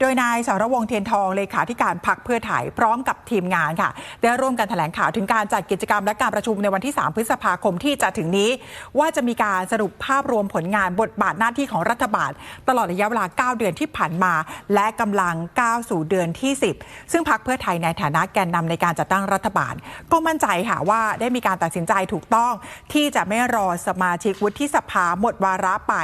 โดยนายสารวงเทียนทองเลขาธิการพักเพื่อไทยพร้อมกับทีมงานค่ะ ได้ร่วมกันแถลงข่าวถึงการจัดกิจกรรมและการประชุมในวันที่ 3 พฤษภาคมที่จะถึงนี้ ว่าจะมีการสรุปภาพรวมผลงานบทบาทหน้าที่ของรัฐบาล ตลอดระยะเวลา 9 เดือนที่ผ่านมา และกำลังก้าวสู่เดือนที่ 10 ซึ่งพักเพื่อไทยในฐานะแกนนำในการจัดตั้งรัฐบาล ก็มั่นใจค่ะว่าได้มีการตัดสินใจถูกต้อง ที่จะไม่รอสมาชิกวุฒิสภาหมดวาระไป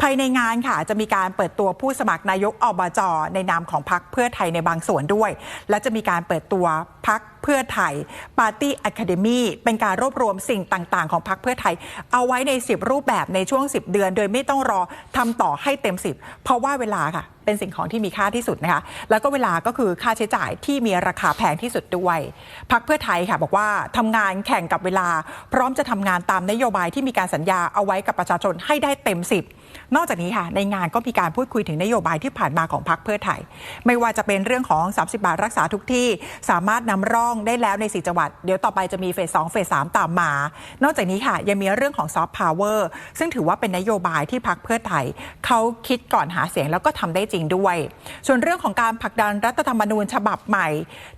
ภายในงานค่ะจะมีการเปิดตัวผู้สมัครนายกอบจในนามของพรรคเพื่อไทยในบางส่วนด้วย และจะมีการเปิดตัวพัก เพื่อไทยปาร์ตี้อะคาเดมีเป็นการรวบรวมสิ่งต่างๆ ของพรรคเพื่อไทย เอาไว้ใน 10 รูปแบบในช่วง 10 เดือน โดยไม่ต้องรอทำต่อให้เต็ม 10 เพราะว่าเวลาค่ะ เป็นสิ่งของที่มีค่าที่สุดนะคะแล้วก็เวลาก็คือค่าใช้จ่ายที่มีราคาแพงที่สุดด้วยพักเพื่อไทยค่ะ บอกว่าทำงานแข่งกับเวลา พร้อมจะทำงานตามนโยบายที่มีการสัญญาเอาไว้กับประชาชนให้ได้เต็ม 10นอกจากนี้ค่ะในงานก็มีการพูดคุยถึงนโยบายที่ผ่านมาของพรรคเพื่อไทย ไม่ว่าจะเป็นเรื่องของ 30 บาทรักษาทุกที่ สามารถนำร่องได้แล้วใน 4 จังหวัด เดี๋ยวต่อไปจะมีเฟส2เฟส3ตามมา นอกจากนี้ค่ะยังมีเรื่องของซอฟต์พาวเวอร์ซึ่งถือว่าเป็นนโยบายที่พรรคเพื่อไทยเขาคิดก่อนหาเสียงแล้วก็ทำได้จริงด้วย ส่วนเรื่องของการผลักดันรัฐธรรมนูญฉบับใหม่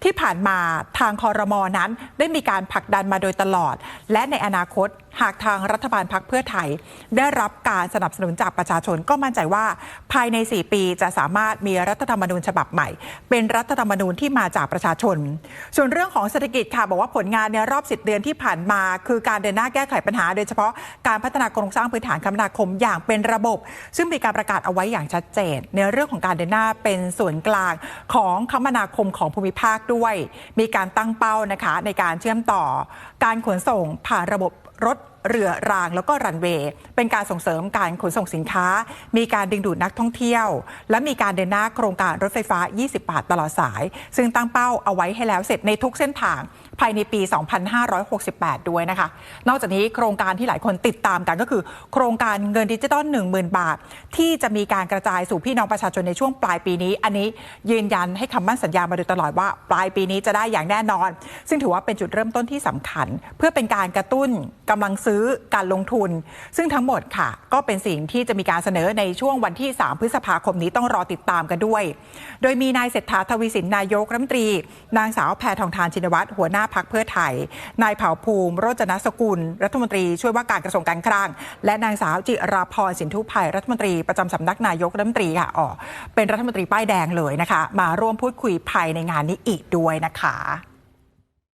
ที่ผ่านมาทางคอรมอนั้น ได้มีการผลักดันมาโดยตลอด และในอนาคตหากทางรัฐบาลพักเพื่อไทย ได้รับการสนับสนุนจากประชาชนก็มั่นใจว่า ภายใน 4 ปีจะสามารถมีรัฐธรรมนูญฉบับใหม่ เป็นรัฐธรรมนูญที่มาจากประชาชน ส่วนเรื่องของเศรษฐกิจค่ะบอกว่าผลงานในรอบ 10 เดือนที่ผ่านมา คือการเดินหน้าแก้ไขปัญหา โดยเฉพาะการพัฒนาโครงสร้างพื้นฐานคมนาคมอย่างเป็นระบบ ซึ่งมีการประกาศเอาไว้อย่างชัดเจน ในเรื่องของการเดินหน้าเป็นส่วนกลางของคมนาคมของภูมิภาคด้วย มีการตั้งเป้านะคะในการเชื่อมต่อ การขนส่งผ่านระบบ รถ เรือรางแล้วก็รันเวย์เป็นการส่งเสริมการขนส่งสินค้า มีการดึงดูดนักท่องเที่ยว และมีการเดินหน้าโครงการรถไฟฟ้า 20 บาทตลอดสาย ซึ่งตั้งเป้าเอาไว้ให้แล้วเสร็จในทุกเส้นทางภายในปี 2568 ด้วยนะคะ นอกจากนี้โครงการที่หลายคนติดตามกันก็คือ โครงการเงินดิจิตอล10,000 บาท ที่จะมีการกระจายสู่พี่น้องประชาชนในช่วงปลายปีนี้ อันนี้ยืนยันให้คำมั่นสัญญามาโดยตลอดว่าปลายปีนี้จะได้อย่างแน่นอน ซึ่งถือว่าเป็นจุดเริ่มต้นที่สำคัญ เพื่อเป็นการกระตุ้นกำลังซื้อการลงทุน ซึ่งทั้งหมดค่ะ ก็เป็นสิ่งที่จะมีการเสนอในช่วงวันที่ 3 พฤษภาคมนี้ต้องรอติดตามกันด้วย โดยมีนายเศรษฐาทวีสินนายกรัฐมนตรี นางสาวแพทองทานชินวัตรหัวหน้าพักเพื่อไทย นายเผ่าภูมิ โรจนสกุล รัฐมนตรีช่วยว่าการกระทรวงการคลัง และนางสาวจิราพรสินทุภัยรัฐมนตรีประจำสำนักนายกรัฐมนตรีค่ะอ๋อเป็นรัฐมนตรีป้ายแดงเลยนะคะ มาร่วมพูดคุยภายในงานนี้อีกด้วยนะคะ